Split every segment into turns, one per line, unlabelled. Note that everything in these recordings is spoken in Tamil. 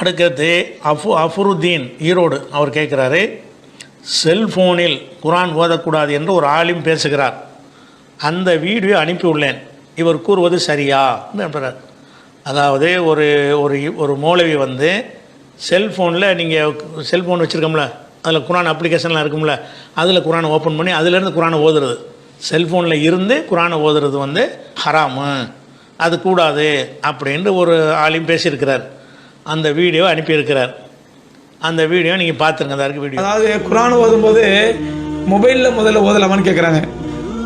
அடுக்கிறது அஃபு அஃபருத்தீன் ஈரோடு அவர் கேட்குறாரு செல்ஃபோனில் குரான் ஓதக்கூடாது என்று ஒரு ஆலிம் பேசுகிறார். அந்த வீடியோ அனுப்பியுள்ளேன். இவர் கூறுவது சரியா? அனுப்புகிறார் அதாவது ஒரு ஒரு ஒரு மூலவி வந்து செல்ஃபோனில் நீங்கள் செல்ஃபோன் வச்சுருக்கோம்ல அதில் குரான் அப்ளிகேஷன்லாம் இருக்கும்ல அதில் குரானை ஓப்பன் பண்ணி அதுலேருந்து குரானை ஓதுறது. செல்ஃபோனில் இருந்து குரானை ஓதுறது வந்து ஹராமு அது கூடாது அப்படின்ட்டு ஒரு ஆளையும் பேசியிருக்கிறார். அந்த வீடியோ அனுப்பியிருக்கிறார். அந்த வீடியோ நீங்கள் பார்த்துருங்க அந்த வீடியோ.
அதாவது குரான் ஓதும்போது மொபைலில் முதல்ல ஓதலாமான்னு கேட்குறாங்க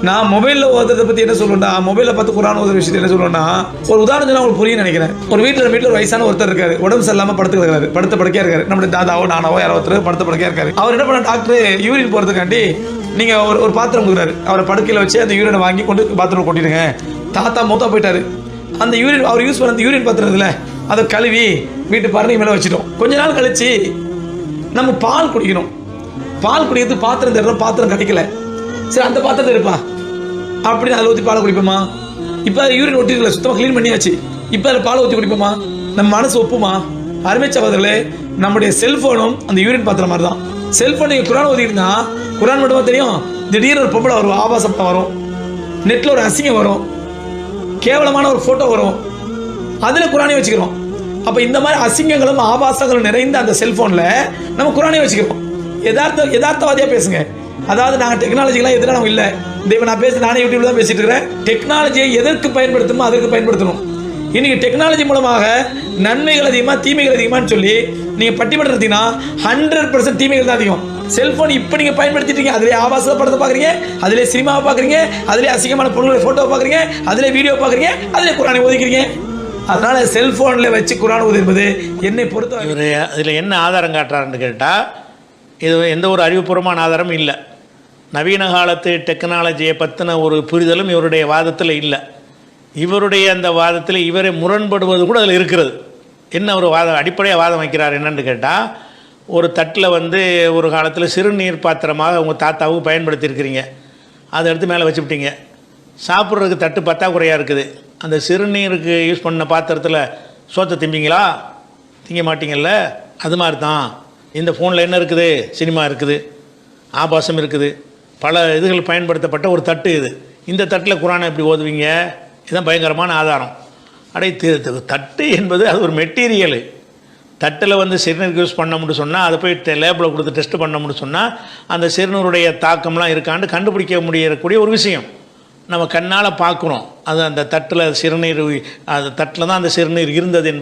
நான் மொபைலில் ஓதுறதை பற்றி என்ன சொல்லுவேன்னா மொபைலில் பார்த்து குரான் ஓதுற விஷயத்தை என்ன சொல்லுவேன்னா ஒரு உதாரணம் நான் உங்களுக்கு புரியும் நினைக்கிறேன். ஒரு வீட்டில் வீட்டில் ஒரு வயசான ஒருத்தர் இருக்காரு. உடம்பு சரியில்லாமல் படுத்து கிடக்காரு படுத்த படுக்கையா இருக்காரு. நம்மளுடைய தாதாவோ நானாவோ யாரோ ஒருத்தர் படுத்த படுக்கையாக இருக்காரு. அவர் என்ன பண்ண டாக்டர் யூரின் போகிறதுக்காண்டி நீங்கள் ஒரு ஒரு பாத்திரம் கொடுக்குறாரு. அவரை படுக்கையில் வச்சு அந்த யூரியனை வாங்கி கொண்டு பாத்திரம் கொட்டிடுங்க. தாத்தா மூத்தா போயிட்டாரு. அந்த யூரின் அவர் யூஸ் பண்ண அந்த யூரின் பாத்திரம் அதை கழுவி வீட்டு பரணி மேலே வச்சிட்டோம். கொஞ்ச நாள் கழிச்சு நம்ம பால் குடிக்கணும். பால் குடிக்கிறது பாத்திரம் தேடுறோம் பாத்திரம் கிடைக்கல. சரி அந்த பாத்திரத்தை இருப்பா அப்படின்னு அதில் ஊற்றி பாலை குடிப்போமா? இப்போ யூரின் ஒட்டிருக்கல சுத்தமாக க்ளீன் பண்ணியாச்சு. இப்போ அதில் பாலை ஊற்றி குடிப்போமா? நம்ம மனசு ஒப்புமா? அருமை சகோதரர்களே நம்முடைய செல்ஃபோனும் அந்த யூரின் பாத்திரம் மாதிரி தான். செல்ஃபோன் நீங்கள் குரான் ஓதிருந்தா குரான் மட்டுமா தெரியும். திடீர்னு ஒரு பொம்பளை வரும் ஆபாச வரும். நெட்டில் ஒரு அசிங்கம் வரும். கேவலமான ஒரு ஃபோட்டோ வரும். அதில் குரானே வச்சுக்கிறோம். அப்போ இந்த மாதிரி அசிங்கங்களும் ஆபாசங்களும் நிறைந்த அந்த செல்ஃபோனில் நம்ம குரானே வச்சுக்கிறோம். எதார்த்த எதார்த்தவாதியாக பேசுங்க. அதாவது நாங்கள் டெக்னாலஜிலாம் எதிராக நம்ம இல்லை. இந்த இப்போ நான் பேச நானே யூடியூப்ல தான் பேசிட்டு இருக்கிறேன். டெக்னாலஜியை எதற்கு பயன்படுத்தணுமோ அதற்கு பயன்படுத்தணும். இன்னைக்கு டெக்னாலஜி மூலமாக நன்மைகள் அதிகமாக தீமைகள் அதிகமான்னு சொல்லி நீங்கள் பட்டிமன்றம் எடுத்தீங்கன்னா ஹண்ட்ரட் பர்சன்ட் தீமைகள் தான் அதிகம். செல்ஃபோன் இப்போ நீங்கள் பயன்படுத்திட்டீங்க. அதிலே ஆபாச படத்தை பார்க்குறீங்க அதிலே சினிமாவை பார்க்குறீங்க அதிலே அசிங்கமான பொருள்களை ஃபோட்டோவை பார்க்குறீங்க அதிலே வீடியோ பார்க்குறீங்க அதிலே குரானை ஒதுக்கிறீங்க அதனால செல்ஃபோனில் வச்சு குரான் ஓது என்பது என்னை பொறுத்த
இவர் இதில் என்ன ஆதாரம் காட்டுறாருன்னு கேட்டால் இது எந்த ஒரு அறிவுபூர்வமான ஆதாரமும் இல்லை. நவீன காலத்து டெக்னாலஜியை பற்றின ஒரு புரிதலும் இவருடைய வாதத்தில் இல்லை. இவருடைய அந்த வாதத்தில் இவரை முரண்படுவது கூட அதில் இருக்கிறது. என்ன ஒரு வாதம் அடிப்படையாக வாதம் வைக்கிறார் என்னன்னு கேட்டால் ஒரு தட்டில் வந்து ஒரு காலத்தில் சிறுநீர் பாத்திரமாக உங்கள் தாத்தாவுக்கு பயன்படுத்தியிருக்கிறீங்க. அதை எடுத்து மேலே வச்சுவிட்டீங்க சாப்பிட்றதுக்கு தட்டு பத்தாக்குறையாக இருக்குது. அந்த சிறுநீருக்கு யூஸ் பண்ண பாத்திரத்தில் சோத்தை திம்பிங்களா? திங்க மாட்டிங்கல்ல? அது மாதிரி தான் இந்த ஃபோனில் என்ன இருக்குது? சினிமா இருக்குது. ஆபாசம் இருக்குது. பல இதுகள் பயன்படுத்தப்பட்ட ஒரு தட்டு இது. இந்த தட்டில் குரானை எப்படி ஓதுவீங்க? இதுதான் பயங்கரமான ஆதாரம். அடே தட்டு என்பது அது ஒரு மெட்டீரியலு. தட்டில் வந்து சிறுநீருக்கு யூஸ் பண்ண முடியும் சொன்னால் அதை போய் லேபில் கொடுத்து டெஸ்ட் பண்ண முடியும் சொன்னால் அந்த சிறுநீருடைய தாக்கம்லாம் இருக்கான்னு கண்டுபிடிக்க முடியக்கூடிய ஒரு விஷயம். நம்ம கண்ணால் பார்க்குறோம். அது அந்த தட்டில் சிறுநீர் அந்த தட்டில் தான் அந்த சிறுநீர் இருந்தது என்பது